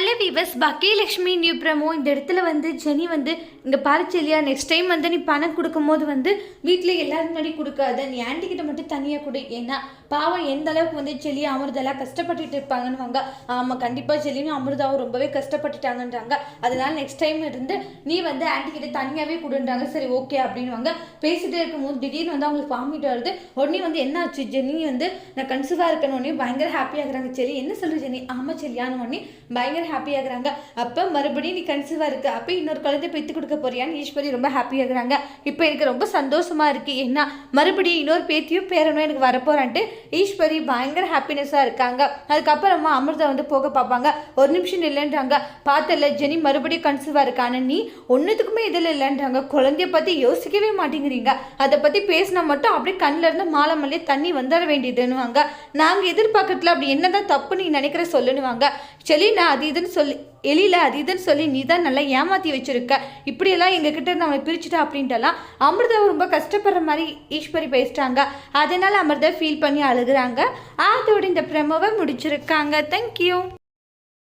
Hello viewers Bhagyalakshmi new promo இந்த இடத்துல வந்து ஜெனி வந்து இங்கே பாரு இல்லையா நெக்ஸ்ட் டைம் வந்து நீ பணம் கொடுக்கும்போது வந்து வீட்டில் எல்லாரும் முன்னாடி கொடுக்காத. நீ ஆண்டிக்கிட்ட மட்டும் தனியாக கொடு. ஏன்னா பாவம் எந்த அளவுக்கு வந்து செல்லியா அமிர்தெல்லாம் கஷ்டப்பட்டுட்டு இருப்பாங்கன்னு வாங்க ஆமாம் கண்டிப்பாக செல்லியும் அமிர்தாவும் ரொம்பவே கஷ்டப்பட்டுட்டாங்கன்றாங்க. அதனால நெக்ஸ்ட் டைம் இருந்து நீ வந்து ஆண்டிக்கிட்ட தனியாகவே கொடுன்றாங்க. சரி ஓகே அப்படின்னு வாங்க இருக்கும்போது திடீர்னு வந்து அவங்களுக்கு வாமிட் வருது. உடனே வந்து என்ன ஆச்சு ஜெனி வந்து நான் கன்சீவாக இருக்கணும் உடனே பயங்கர ஹாப்பியாகிறாங்க செல்லி. என்ன சொல்லு ஜெனி? ஆமாம் செல்லியான்னு உடனே பயங்கர ஹாப்பியாகிறாங்க அப்போ மறுபடியும் நீ கன்சீவாக இருக்குது அப்போ இன்னொரு குழந்தை பெற்று கொடுக்க போறியான்னு ஈஸ்வரி ரொம்ப ஹாப்பியாகிறாங்க இப்போ எனக்கு ரொம்ப சந்தோஷமா இருக்கு. ஏன்னா மறுபடியும் இன்னொரு பேத்தியும் பேரனும் எனக்கு வரப்போறான்ட்டு ஈஸ்வரி பயங்கர ஹாப்பினஸ்ஸாக இருக்காங்க. அதுக்கப்புறமா அமிர்தா வந்து போக பார்ப்பாங்க. ஒரு நிமிஷம் இல்லைன்றாங்க பார்த்தல ஜெனி மறுபடியும் கன்சீவாக இருக்கான்னு நீ ஒன்றுத்துக்குமே இதில் இல்லைன்றாங்க. குழந்தைய பற்றி யோசிக்கவே மாட்டேங்கிறீங்க. அதை பற்றி பேசினா மட்டும் அப்படியே கண்ணில் இருந்து மாலை மல்லியே தண்ணி வந்துட வேண்டியதுன்னுவாங்க. நாங்கள் எதிர்பார்க்கறதுல அப்படி என்னதான் தப்பு நீ நினைக்கிற சொல்லுன்னுவாங்க. சரி நான் அது இதுன்னு சொல்லி எலியில் அது இதுன்னு சொல்லி நீ தான் நல்லா ஏமாற்றி வச்சுருக்க. இப்படியெல்லாம் எங்ககிட்ட இருந்து அவனை பிரிச்சுட்டா அப்படின்ட்டுலாம் அமிர்தா ரொம்ப கஷ்டப்படுற மாதிரி ஈஸ்வரி பேசிட்டாங்க. அதனால் அமிர்தா ஃபீல் பண்ணி அழுகுறாங்க. அதோட இந்த ப்ரெமோவை முடிச்சிருக்காங்க. தேங்க்யூ